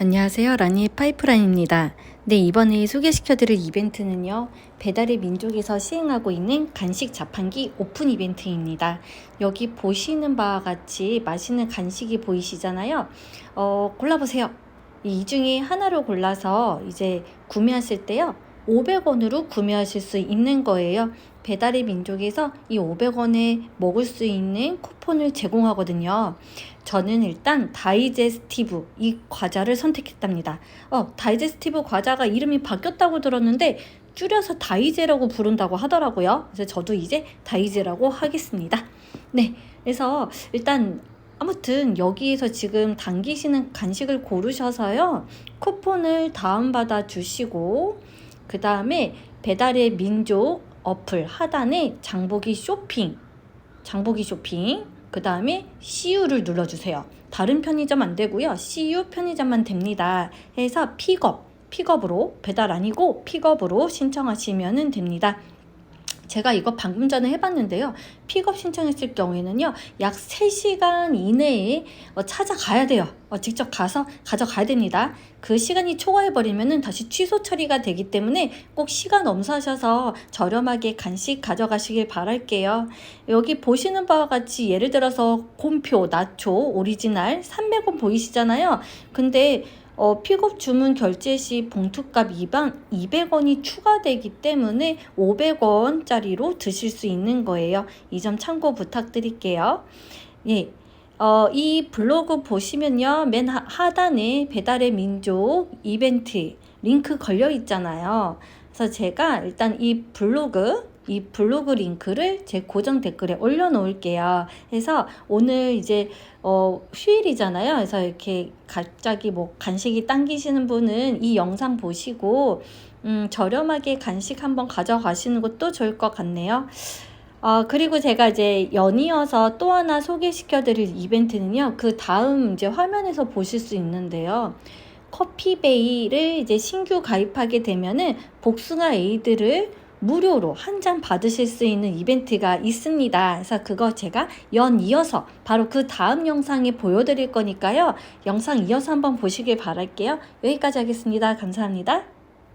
안녕하세요. 라니의 파이프라인입니다. 네, 이번에 소개시켜드릴 이벤트는요. 배달의 민족에서 시행하고 있는 간식 자판기 오픈 이벤트입니다. 여기 보시는 바와 같이 맛있는 간식이 보이시잖아요. 어, 골라보세요. 이 중에 하나를 골라서 이제 구매하실 때요. 500원으로 구매하실 수 있는 거예요. 배달의 민족에서 이 500원에 먹을 수 있는 쿠폰을 제공하거든요. 저는 일단 다이제스티브 이 과자를 선택했답니다. 어, 다이제스티브 과자가 이름이 바뀌었다고 들었는데 줄여서 다이제라고 부른다고 하더라고요. 그래서 저도 이제 다이제라고 하겠습니다. 네. 그래서 일단 아무튼 여기에서 지금 당기시는 간식을 고르셔서요. 쿠폰을 다운받아 주시고 그 다음에 배달의 민족 어플 하단에 장보기 쇼핑, 장보기 쇼핑, 그 다음에 CU를 눌러주세요. 다른 편의점 안 되고요. CU 편의점만 됩니다. 해서 픽업, 픽업으로 배달 아니고 픽업으로 신청하시면 됩니다. 제가 이거 방금 전에 해봤는데요. 픽업 신청했을 경우에는요, 약 3시간 이내에 어, 찾아가야 돼요. 어, 직접 가서 가져가야 됩니다. 그 시간이 초과해버리면 다시 취소 처리가 되기 때문에 꼭 시간 엄수하셔서 저렴하게 간식 가져가시길 바랄게요. 여기 보시는 바와 같이 예를 들어서 곰표, 나초, 오리지널 300원 보이시잖아요. 근데 어, 픽업 주문 결제 시 봉투값 200원이 추가되기 때문에 500원짜리로 드실 수 있는 거예요. 이 점 참고 부탁드릴게요. 예. 어, 이 블로그 보시면요. 맨 하, 하단에 배달의 민족 이벤트 링크 걸려 있잖아요. 그래서 제가 일단 이 블로그 이 블로그 링크를 제 고정 댓글에 올려놓을게요. 해서 오늘 이제 어, 휴일이잖아요. 그래서 이렇게 갑자기 뭐 간식이 당기시는 분은 이 영상 보시고 음, 저렴하게 간식 한번 가져가시는 것도 좋을 것 같네요. 어, 그리고 제가 이제 연이어서 또 하나 소개시켜 드릴 이벤트는요. 그 다음 이제 화면에서 보실 수 있는데요. 커피베이를 이제 신규 가입하게 되면은 복숭아 에이드를 무료로 한 잔 받으실 수 있는 이벤트가 있습니다. 그래서 그거 제가 연 이어서 바로 그 다음 영상에 보여드릴 거니까요. 영상 이어서 한번 보시길 바랄게요. 여기까지 하겠습니다. 감사합니다.